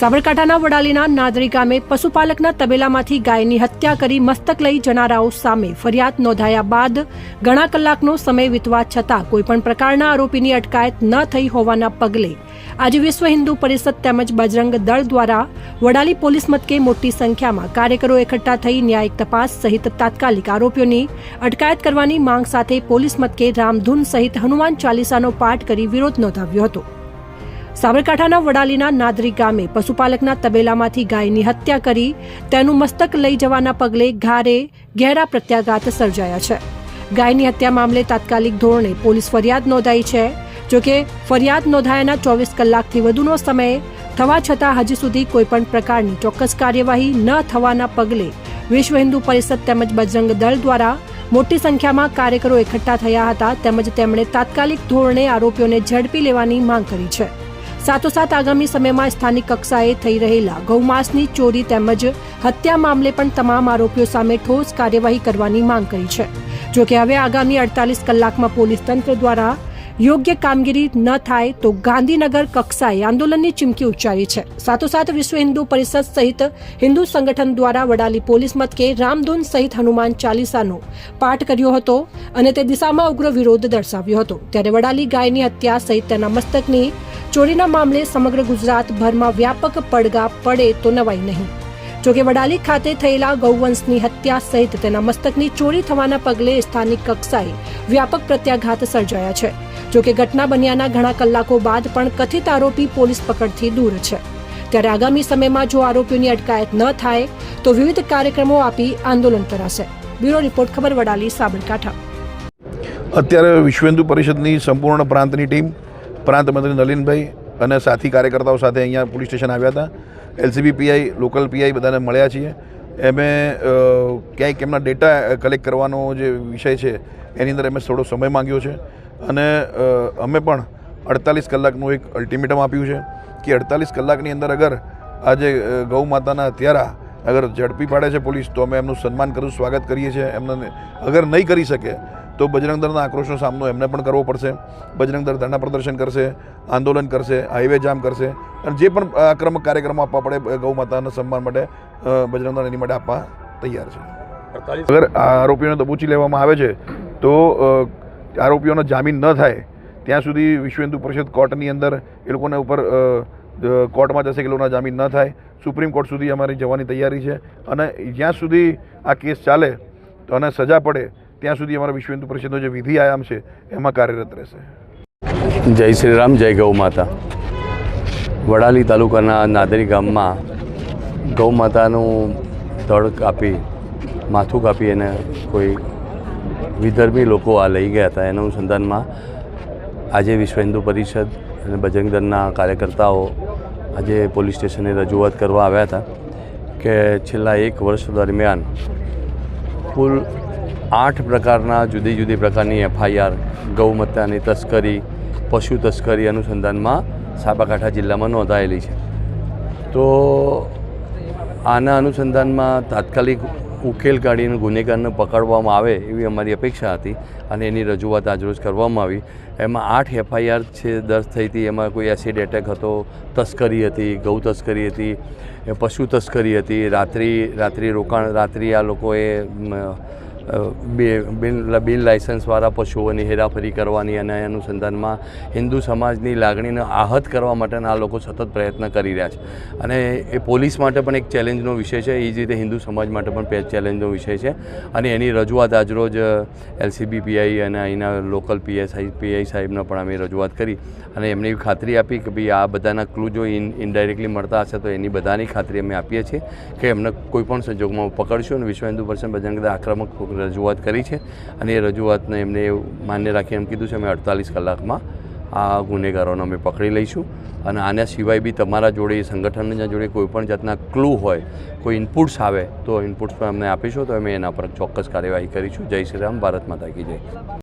સાબરકાંઠાના વડાલીના નાદરી ગામે પશુપાલકના તબેલામાંથી ગાયની હત્યા કરી મસ્તક લઈ જનારાઓ સામે ફરિયાદ નોંધાયા બાદ ઘણા કલાકનો સમય વીતવા છતાં કોઈપણ પ્રકારના આરોપીની અટકાયત ન થઈ હોવાના પગલે આજે વિશ્વ હિન્દુ પરિષદ તેમજ બજરંગ દળ દ્વારા વડાલી પોલીસ મથકે મોટી સંખ્યામાં કાર્યકરો એકઠા થઈ ન્યાયિક તપાસ સહિત તાત્કાલિક આરોપીઓની અટકાયત કરવાની માંગ સાથે પોલીસ મથકે રામધૂન સહિત હનુમાન ચાલીસાનો પાઠ કરી વિરોધ નોંધાવ્યો હતો. સાબરકાંઠાના વડાલીના નાદરી ગામે પશુપાલકના તબેલામાંથી ગાયની હત્યા કરી તેનું મસ્તક લઈ જવાના પગલે ઘારે ઘેરા પ્રત્યાઘાત સર્જાયા છે. ગાયની હત્યા મામલે તાત્કાલિક ધોરણે પોલીસ ફરિયાદ નોંધાઈ છે. જોકે ફરિયાદ નોંધાયાના ચોવીસ કલાકથી વધુનો સમય થવા છતાં હજી સુધી કોઈપણ પ્રકારની ચોક્કસ કાર્યવાહી ન થવાના પગલે વિશ્વ હિન્દુ પરિષદ તેમજ બજરંગ દળ દ્વારા મોટી સંખ્યામાં કાર્યકરો એકઠા થયા હતા તેમજ તેમણે તાત્કાલિક ધોરણે આરોપીઓને ઝડપી લેવાની માંગ કરી છે. સાથોસાથ આગામી સમયમાં સ્થાનિક કક્ષાએ થઈ રહેલા ગૌમાંસની ચોરી તેમજ હત્યા મામલે પણ તમામ આરોપીઓ સામે ઠોસ કાર્યવાહી કરવાની માંગ કરી છે. જોકે હવે આગામી અડતાલીસ કલાકમાં પોલીસ તંત્ર દ્વારા યોગ્ય કામગીરી ન થાય તો ગાંધીનગર કક્ષાએ આંદોલનની ચીમકી ઉચ્ચારી છે. સાથોસાથ વિશ્વ હિન્દુ પરિષદ સહિત હિન્દુ સંગઠન દ્વારા વડાલી પોલીસ મથકે રામધૂન સહિત હનુમાન ચાલીસાનો પાઠ કર્યો હતો અને તે દિશામાં ઉગ્ર વિરોધ દર્શાવ્યો હતો. ત્યારે વડાલી ગાયની હત્યા સહિત તેના મસ્તકની ચોરીના મામલે સમગ્ર ગુજરાતભરમાં વ્યાપક પડઘા પડે તો નવાઈ નહીં. જોકે વડાલી ખાતે થયેલા ગૌવંશની હત્યા સહિત તેના મસ્તકની ચોરી થવાના પગલે સ્થાનિક કક્ષાએ વ્યાપક પ્રત્યાઘાત સર્જાયા છે. જોકે ઘટના બન્યાના ઘણા કલાકો બાદ પણ કથિત આરોપી પોલીસ પકડથી દૂર છે. ત્યારે આગામી સમયમાં જો આરોપીઓની અટકાયત ન થાય, તો વિવિધ કાર્યક્રમો આપી આંદોલન કરાશે. બ્યુરો રિપોર્ટ, ખબર વડાલી, સાબરકાંઠા. અત્યારે વિશ્વ હિન્દુ પરિષદની સંપૂર્ણ પ્રાંતની ટીમ પ્રાંત મંત્રી નલિનભાઈ અને સાથી કાર્યકર્તાઓ સાથે અહીંયા પોલીસ સ્ટેશન આવ્યા હતા. એલસીબી પીઆઈ, લોકલ પીઆઈ બધાને મળ્યા છીએ. એમે ક્યાંક એમના ડેટા કલેક્ટ કરવાનો જે વિષય છે, એની અંદર એમે થોડો સમય માંગ્યો છે. અને અમે પણ અડતાલીસ કલાકનું એક અલ્ટિમેટમ આપ્યું છે કે અડતાલીસ કલાકની અંદર અગર આજે ગૌ માતાના હત્યારા અગર ઝડપી પાડે છે પોલીસ, તો અમે એમનું સન્માન કરું, સ્વાગત કરીએ છીએ. એમને અગર નહીં કરી શકે તો બજરંગ દળના આક્રોશનો સામનો એમને પણ કરવો પડશે. બજરંગ દળ ધરણા પ્રદર્શન કરશે આંદોલન કરશે હાઈવે જામ કરશે અને જે પણ આક્રમક કાર્યક્રમો આપવા પડે ગૌ માતાના સન્માન માટે બજરંગ દળ એની માટે આપવા તૈયાર છે. અગર આ આરોપીઓને દબોચી લેવામાં આવે છે તો આરોપીઓનો જામીન ન થાય ત્યાં સુધી વિશ્વ હિન્દુ પરિષદ કોર્ટની અંદર એ લોકોને ઉપર કોર્ટમાં જશે કે લોકોના જામીન ન થાય. સુપ્રીમ કોર્ટ સુધી અમારી જવાની તૈયારી છે અને જ્યાં સુધી આ કેસ ચાલે તો અને સજા પડે ત્યાં સુધી અમારા વિશ્વ હિન્દુ પરિષદનો જે વિધિ આયામ છે, એમાં કાર્યરત રહેશે. જય શ્રી રામ, જય ગૌ માતા. વડાલી તાલુકાના નાદરી ગામમાં ગૌ માતાનું તળ કાપી, માથું કાપી એને કોઈ વિધર્મી લોકો આ લઈ ગયા હતા. એના અનુસંધાનમાં આજે વિશ્વ હિન્દુ પરિષદ અને બજરંગ દળના કાર્યકર્તાઓ આજે પોલીસ સ્ટેશને રજૂઆત કરવા આવ્યા હતા કે છેલ્લા એક વર્ષ દરમિયાન કુલ આઠ પ્રકારના જુદી જુદી પ્રકારની એફઆઈઆર ગૌમત્તાની તસ્કરી, પશુ તસ્કરી અનુસંધાનમાં સાબરકાંઠા જિલ્લામાં નોંધાયેલી છે. તો આના અનુસંધાનમાં તાત્કાલિક ઉકેલ કાઢીને ગુનેગારને પકડવામાં આવે એવી અમારી અપેક્ષા હતી અને એની રજૂઆત આજરોજ કરવામાં આવી. એમાં આઠ એફઆઈઆર છે, દર્જ થઈ હતી. એમાં કોઈ એસિડ એટેક હતો, તસ્કરી હતી, ગૌ તસ્કરી હતી પશુ તસ્કરી હતી. રાત્રિ રાત્રિ રોકાણ, રાત્રિ આ લોકોએ બિન લાયસન્સવાળા પશુઓની હેરાફરી કરવાની અને અનુસંધાનમાં હિન્દુ સમાજની લાગણીને આહત કરવા માટેના આ લોકો સતત પ્રયત્ન કરી રહ્યા છે. અને એ પોલીસ માટે પણ એક ચેલેન્જનો વિષય છે. એ જ રીતે હિન્દુ સમાજ માટે પણ ચેલેન્જનો વિષય છે. અને એની રજૂઆત આજરોજ એલસીબી પીઆઈ અને અહીંના લોકલ પીએસઆઈ પીઆઈ સાહેબને પણ અમે રજૂઆત કરી. અને એમને એવી ખાતરી આપી કે ભાઈ આ બધાના ક્લુ જો ઇન ઇનડાયરેક્ટલી મળતા હશે તો એની બધાની ખાતરી અમે આપીએ છીએ કે એમને કોઈ પણ સંજોગમાં પકડશું અને વિશ્વ હિન્દુ પરિષદ બજરંગ આક્રમક રજૂઆત કરી છે અને એ રજૂઆતને એમને માન્ય રાખી એમ કીધું છે અમે અડતાલીસ કલાકમાં આ ગુનેગારોને અમે પકડી લઈશું. અને આના સિવાય બી તમારા જોડે, સંગઠનના જોડે કોઈપણ જાતના ક્લુ હોય, કોઈ ઇનપુટ્સ આવે, તો ઇનપુટ્સ પણ અમને આપીશું. તો અમે એના પર ચોક્કસ કાર્યવાહી કરીશું. જય શ્રી રામ. ભારત માતા કી જય.